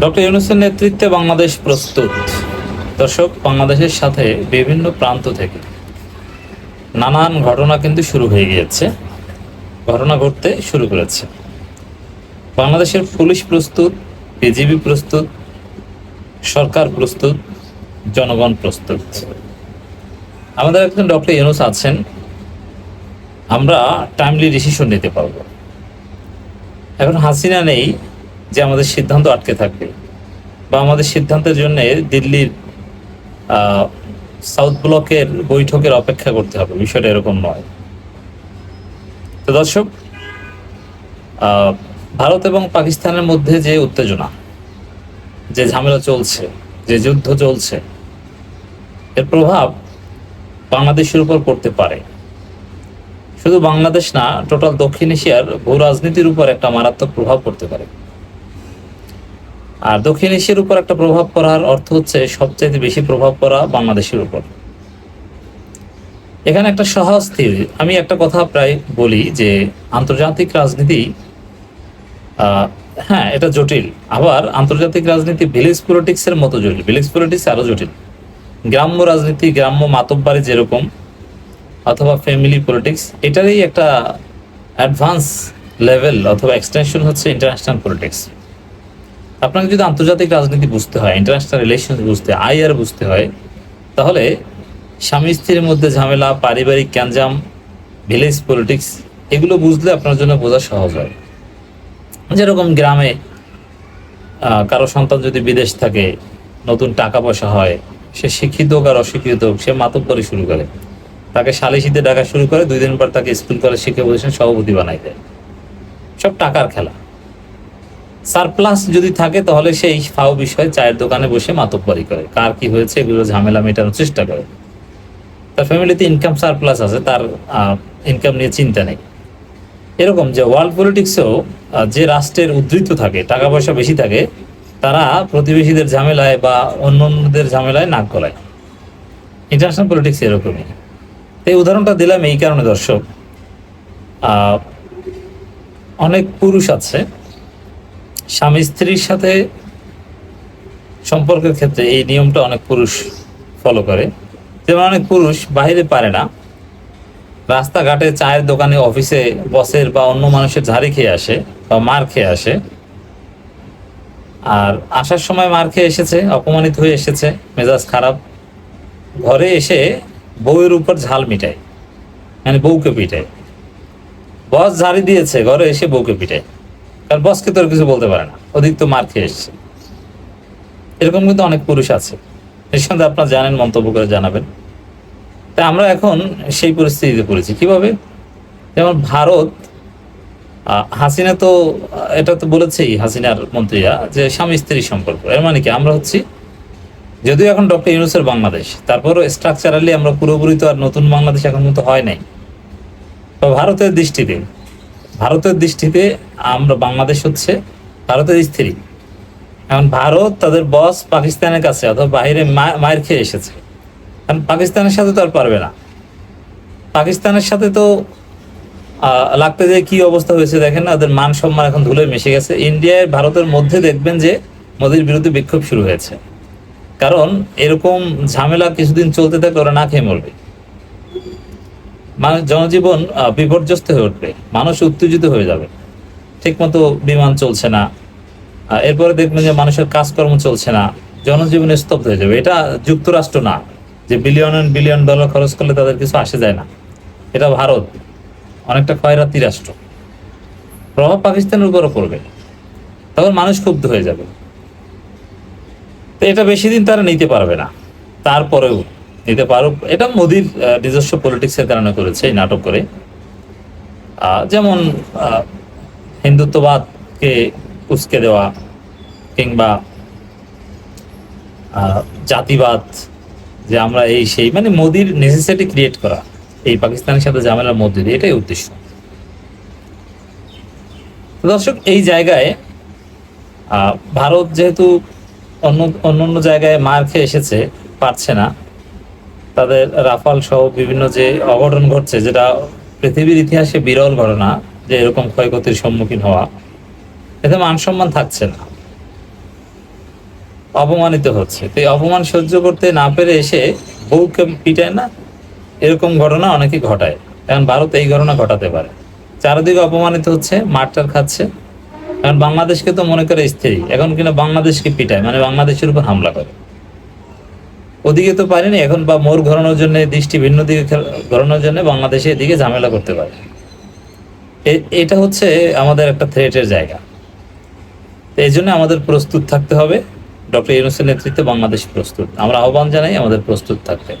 Doctor ইউনুসের নেতৃত্বে বাংলাদেশ প্রস্তুত। দর্শক, বাংলাদেশের সাথে বিভিন্ন প্রান্ত থেকে নানান ঘটনা কিন্তু শুরু হয়ে গিয়েছে। ঘটনা ঘটতে শুরু করেছে। বাংলাদেশের পুলিশ প্রস্তুত, বিজিবি প্রস্তুত, সরকার প্রস্তুত, জনগণ প্রস্তুত। আমাদের একজন ডক্টর ইউনুস আছেন। আমরা টাইমলি ডিসিশন নিতে পারব। এখন হাসিনা নেই। যে আমাদের সিদ্ধান্ত আটকে থাকবে বা আমাদের সিদ্ধান্তের জন্য দিল্লির সাউথ ব্লকের বৈঠকের অপেক্ষা করতে হবে। বিষয়টা এরকম নয়। তো দর্শক ভারত এবং পাকিস্তানের মধ্যে যে উত্তেজনা, যে ঝামেলা চলছে, যে যুদ্ধ চলছে, এর প্রভাব বাংলাদেশের উপর পড়তে পারে। শুধু বাংলাদেশ না, টোটাল দক্ষিণ এশিয়ার ভূ রাজনীতির উপর একটা মারাত্মক প্রভাব পড়তে পারে। আর দক্ষিণ এশিয়ার উপর একটা প্রভাব পড়ার অর্থ হচ্ছে সবচাইতে বেশি প্রভাব পড়া বাংলাদেশের উপর। এখানে একটা সহজ থিওরি আমি একটা কথা প্রায় বলি যে আন্তর্জাতিক রাজনীতি হ্যাঁ এটা জটিল। আবার আন্তর্জাতিক রাজনীতি ভিলেজ পলিটিক্স এর মতো জটিল। ভিলেজ পলিটিক্স আরও জটিল। গ্রাম্য রাজনীতি, গ্রাম্য মাতব্বাড়ি যেরকম, অথবা ফ্যামিলি পলিটিক্স এটারই একটা অ্যাডভান্স লেভেল অথবা এক্সটেনশন হচ্ছে ইন্টারন্যাশনাল পলিটিক্স আপনাকে যদি আন্তর্জাতিক রাজনীতি বুঝতে হয় ইন্টারন্যাশনাল রিলেশন বুঝতে আইআর বুঝতে হয়, তাহলে স্বামী স্ত্রীর মধ্যে ঝামেলা, পারিবারিক ক্যাঞ্জাম ভিলেজ পলিটিক্স এগুলো বুঝলে আপনার জন্য বোঝা সহজ হয়। যেরকম গ্রামে কারও সন্তান যদি বিদেশ থাকে, নতুন টাকা পয়সা হয়, সে শিক্ষিত হোক আর অশিক্ষিত হোক, সে মাতব করে শুরু করে। তাকে সালিশিতে ডাকা শুরু করে, দুই দিন পর তাকে স্কুল, কলেজ শিক্ষা প্রতিষ্ঠান সভাপতি বানাই দেয়। সব টাকার খেলা। সারপ্লাস যদি থাকে, তাহলে সেই ফাও বিষয়ে চায়ের দোকানে বসে মাতব্বরি করে। কার কি হয়েছে এগুলো ঝামেলা মেটানোর চেষ্টা করে। তার ফ্যামিলিতে ইনকাম সারপ্লাস আছে, তার ইনকাম নিয়ে চিন্তা নেই। এরকম যে ওয়ার্ল্ড পলিটিক্সেও যে রাষ্ট্রের উদ্ধৃত থাকে টাকা পয়সা বেশি থাকে, তারা প্রতিবেশীদের ঝামেলায় বা অন্য অন্যদের ঝামেলায় নাক গলায়। ইন্টারন্যাশনাল পলিটিক্স এরকমই। এই উদাহরণটা দিলাম এই কারণে, দর্শক। অনেক পুরুষ আছে স্বামী স্ত্রীর সাথে সম্পর্কের ক্ষেত্রে এই নিয়মটা অনেক পুরুষ ফলো করে। যেমন অনেক পুরুষ বাইরে পারে না। রাস্তাঘাটে চায়ের দোকানে, অফিসে বসের বা অন্য মানুষের ঝাড়ি খেয়ে আসে বা মার খেয়ে আসে। আর আসার সময় মার খেয়ে এসেছে, অপমানিত হয়ে এসেছে, মেজাজ খারাপ। ঘরে এসে বউয়ের উপর ঝাল মিটায় মানে বউকে পিটায়। বস ঝাড়ি দিয়েছে, ঘরে এসে বউকে পিটায়। কারণ বসকে তো আর কিছু বলতে পারে না। অধিক তো মার খেয়ে এসছে। এরকম কিন্তু অনেক পুরুষ আছে। নিঃসন্দেহে আপনারা জানেন, মন্তব্য করে জানাবেন। তা আমরা এখন সেই পরিস্থিতিতে পড়েছি। কীভাবে? যেমন ভারত হাসিনা তো, এটা তো বলেছেই হাসিনার মন্ত্রীরা, যে স্বামী স্ত্রী সম্পর্ক। এর মানে কি? আমরা হচ্ছি, যদিও এখন ডক্টর ইউনুসের বাংলাদেশ, তারপরও স্ট্রাকচারালি আমরা পুরোপুরি তো আর নতুন বাংলাদেশ এখন মতো হয় নাই। ভারতের দৃষ্টিতে ভারতের দৃষ্টিতে আমরা বাংলাদেশ হচ্ছে ভারতের স্ত্রী। এখন ভারত তাদের বস পাকিস্তানের কাছে অথবা বাইরে মা- মায়ের খেয়ে এসেছে। কারণ পাকিস্তানের সাথে তো আর পারবে না। পাকিস্তানের সাথে তো লাগতে যে কি অবস্থা হয়েছে দেখেন না, ওদের মান সম্মান এখন ধুলে মিশে গেছে। ইন্ডিয়ায় ভারতের মধ্যে দেখবেন যে মোদির বিরুদ্ধে বিক্ষোভ শুরু হয়েছে। কারণ এরকম ঝামেলা কিছুদিন চলতে থাকলে ওরা না খেয়ে মরবে। জনজীবন বিপর্যস্ত হয়ে উঠবে। মানুষ উত্তেজিত হয়ে যাবে। ঠিকমতো বিমান চলছে না। এরপরে দেখবেন যে মানুষের কাজকর্ম চলছে না। জনজীবন স্তব্ধ হয়ে যাবে। এটা যুক্তরাষ্ট্র না, যে বিলিয়ন বিলিয়ন ডলার খরচ করলে তাদের কিছু আসে যায় না। এটা ভারত, অনেকটা খয়রাতি রাষ্ট্র। প্রভাব পাকিস্তানের উপরও পড়বে। তখন মানুষ ক্ষুব্ধ হয়ে যাবে। তো এটা বেশি দিন তারা নিতে পারবে না। তারপরেও নিতে পারুক এটা মোদির নিজস্ব পলিটিক্সের কারণে করেছে এই নাটক করে। যেমন হিন্দুত্ববাদকে উস্কে দেওয়া কিংবা জাতিবাদ যে আমরা এই সেই মানে মোদির নেসেসিটি ক্রিয়েট করা, এই পাকিস্তানের সাথে ঝামেলার মধ্যে দিয়ে, এটাই উদ্দেশ্য। দর্শক, এই জায়গায় ভারত যেহেতু অন্য অন্য জায়গায় মার খেয়ে এসেছে, পারছে না। তাদের রাফাল সহ বিভিন্ন যে অঘটন ঘটছে, যেটা পৃথিবীর ইতিহাসে বিরল ঘটনা যে এরকম ক্ষয়ক্ষতির সম্মুখীন হওয়া, এতে মান সম্মান থাকছে না। অপমানিত হচ্ছে। তো এই অপমান সহ্য করতে না পেরে এসে বউকে পিটায় না, এরকম ঘটনা অনেকে ঘটায়। এখন ভারত এই ঘটনা ঘটাতে পারে। চারিদিকে অপমানিত হচ্ছে, মারটার খাচ্ছে। এখন বাংলাদেশকে তো মনে করে স্ত্রী এখন কিনা বাংলাদেশকে পিটায় মানে বাংলাদেশের উপর হামলা করে। ওদিকে তো পারেনি, এখন বা মোর ঘোরানোর জন্য, দৃষ্টি ভিন্ন দিকে ঘোরানোর জন্য বাংলাদেশে এদিকে ঝামেলা করতে পারে। এটা হচ্ছে আমাদের একটা থ্রেটের জায়গা। এই জন্য আমাদের প্রস্তুত থাকতে হবে। ডক্টর ইউনুসের নেতৃত্বে বাংলাদেশ প্রস্তুত। আমরা আহ্বান জানাই আমাদের প্রস্তুত থাকতে।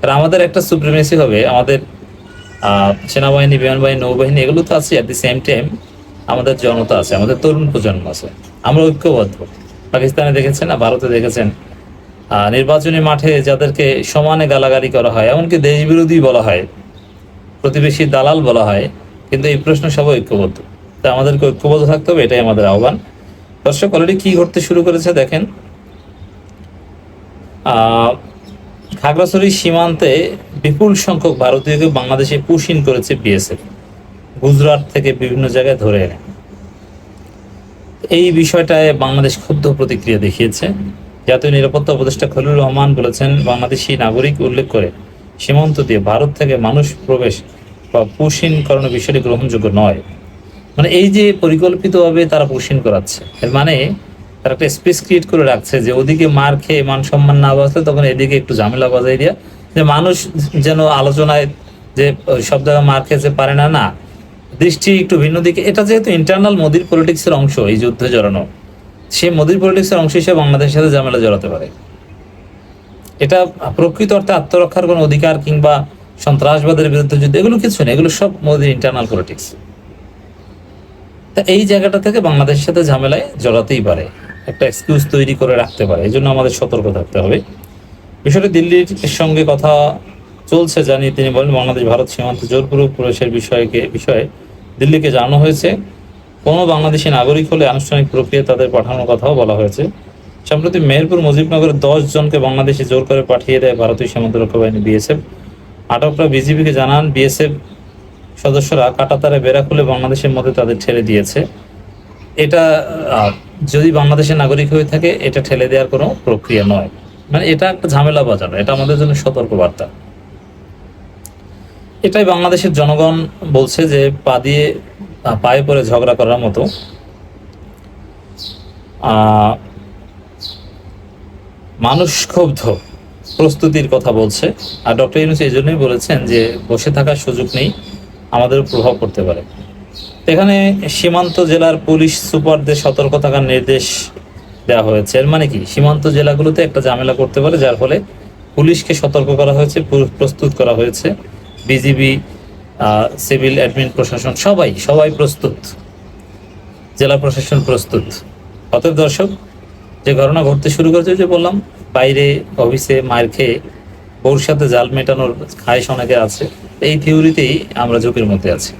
কারণ আমাদের একটা সুপ্রিমেসি হবে, আমাদের সেনাবাহিনী বিমান বাহিনী নৌবাহিনী, এগুলো তো আছে অ্যাট দি সেম টাইম আমাদের জনতা আছে, আমাদের তরুণ প্রজন্ম আছে। আমরা ঐক্যবদ্ধ। পাকিস্তানে দেখেছেন না, ভারতে দেখেছেন? নির্বাচনী মাঠে যাদেরকে সমানে গালাগালি করা হয়, এমনকি দেশ বিরোধী বলা হয়, প্রতিবেশী দালাল বলা হয়, কিন্তু এই প্রশ্ন সবাই ঐক্যবদ্ধ। তাই আমাদেরকে ঐক্যবদ্ধ থাকতে হবে, এটাই আমাদের আহ্বান। দর্শক অলরেডি কি ঘটতে শুরু করেছে দেখেন। খাগড়াছড়ি সীমান্তে বিপুল সংখ্যক ভারতীয়কে বাংলাদেশে পুশিন করেছে বিএসএফ গুজরাট থেকে বিভিন্ন জায়গায় ধরে এনে। এই বিষয়টায় বাংলাদেশ ক্ষুব্ধ প্রতিক্রিয়া দেখিয়েছে। জাতীয় নিরাপত্তা উপদেষ্টা খলিলুর রহমান বলেছেন, বাংলাদেশি নাগরিক উল্লেখ করে সীমান্ত দিয়ে ভারত থেকে মানুষ প্রবেশ বা পুশিন করানোর বিষয়টি গ্রহণযোগ্য নয়। মানে এই যে পরিকল্পিতভাবে তারা পুশিন করাচ্ছে, এর মানে তারা একটা স্পেস ক্রিয়েট করে রাখছে যে ওদিকে মার খেয়ে মান সম্মান না বাঁচলে তখন এদিকে একটু ঝামেলা বাজাই দিয়া যে মানুষ যেন আলোচনায় যে সব জায়গায় মার খেতে পারে না না। দৃষ্টি একটু ভিন্ন দিকে। এটা যেহেতু ইন্টারনাল মোদির পলিটিক্সের অংশ এই যুদ্ধে জড়ানো। সে মোদির পলিটিক্সের অংশ হিসেবে বাংলাদেশের সাথে ঝামেলা জড়াতে পারে। এটা প্রকৃত অর্থে আত্মরক্ষার কোনো অধিকার কিংবা সন্ত্রাসবাদের বিরুদ্ধে যুদ্ধ, এগুলো কিছু নেই এগুলো সব মোদির ইন্টারনাল পলিটিক্স তা এই জায়গাটা থেকে বাংলাদেশের সাথে ঝামেলায় জড়াতেই পারে, একটা এক্সকিউজ তৈরি করে রাখতে পারে, এই জন্য আমাদের সতর্ক থাকতে হবে। বিষয়টি দিল্লির সঙ্গে কথা চলছে, জানিয়ে তিনি বলেন বাংলাদেশ ভারত সীমান্ত জোরপূর্বক প্রবেশের বিষয়কে, বিষয়ে দিল্লিকে জানানো হয়েছে। কোনো বাংলাদেশি নাগরিক হলে আনুষ্ঠানিক প্রক্রিয়া তাদের পাঠানোর কথাও বলা হয়েছে। সম্প্রতি মেহেরপুর মুজিবনগরে দশ জনকে বাংলাদেশে জোর করে পাঠিয়ে দেয় ভারতীয় সীমান্ত রক্ষা বাহিনী বিএসএফ। আটকরা বিজিবিকে জানান, বিএসএফ সদস্যরা কাটাতারে বেড়া খুলে বাংলাদেশের মধ্যে তাদের ঠেলে দিয়েছে। এটা যদি বাংলাদেশের নাগরিক হয়ে থাকে, এটা ঠেলে দেওয়ার কোনো প্রক্রিয়া নয়। মানে এটা একটা ঝামেলা বাজানো, এটা আমাদের জন্য সতর্ক বার্তা এটাই বাংলাদেশের জনগণ বলছে যে পা দিয়ে পায়ে পরে ঝগড়া করার মতো। মানুষ ক্ষুব্ধ, প্রস্তুতির কথা বলছে। আর ডক্টর ইউনুস এই জন্যই বলেছেন যে, বসে থাকার সুযোগ নেই, আমাদের প্রভাব পড়তে পারে। এখানে সীমান্ত জেলার পুলিশ সুপারদের সতর্ক থাকার নির্দেশ দেওয়া হয়েছে। এর মানে কি? সীমান্ত জেলাগুলোতে একটা ঝামেলা করতে পারে, যার ফলে পুলিশকে সতর্ক করা হয়েছে প্রস্তুত করা হয়েছে। বিজিবি সিভিল অ্যাডমিন প্রশাসন, সবাই সবাই প্রস্তুত। জেলা প্রশাসন প্রস্তুত। অতএব দর্শক, যে ঘটনা ঘটতে শুরু করেছে যে বললাম, বাইরে অফিসে মায়ের খেয়ে বউর সাথে জাল মেটানোর খায়স অনেকে আছে, এই থিওরিতেই আমরা ঝুঁকির মধ্যে আছি।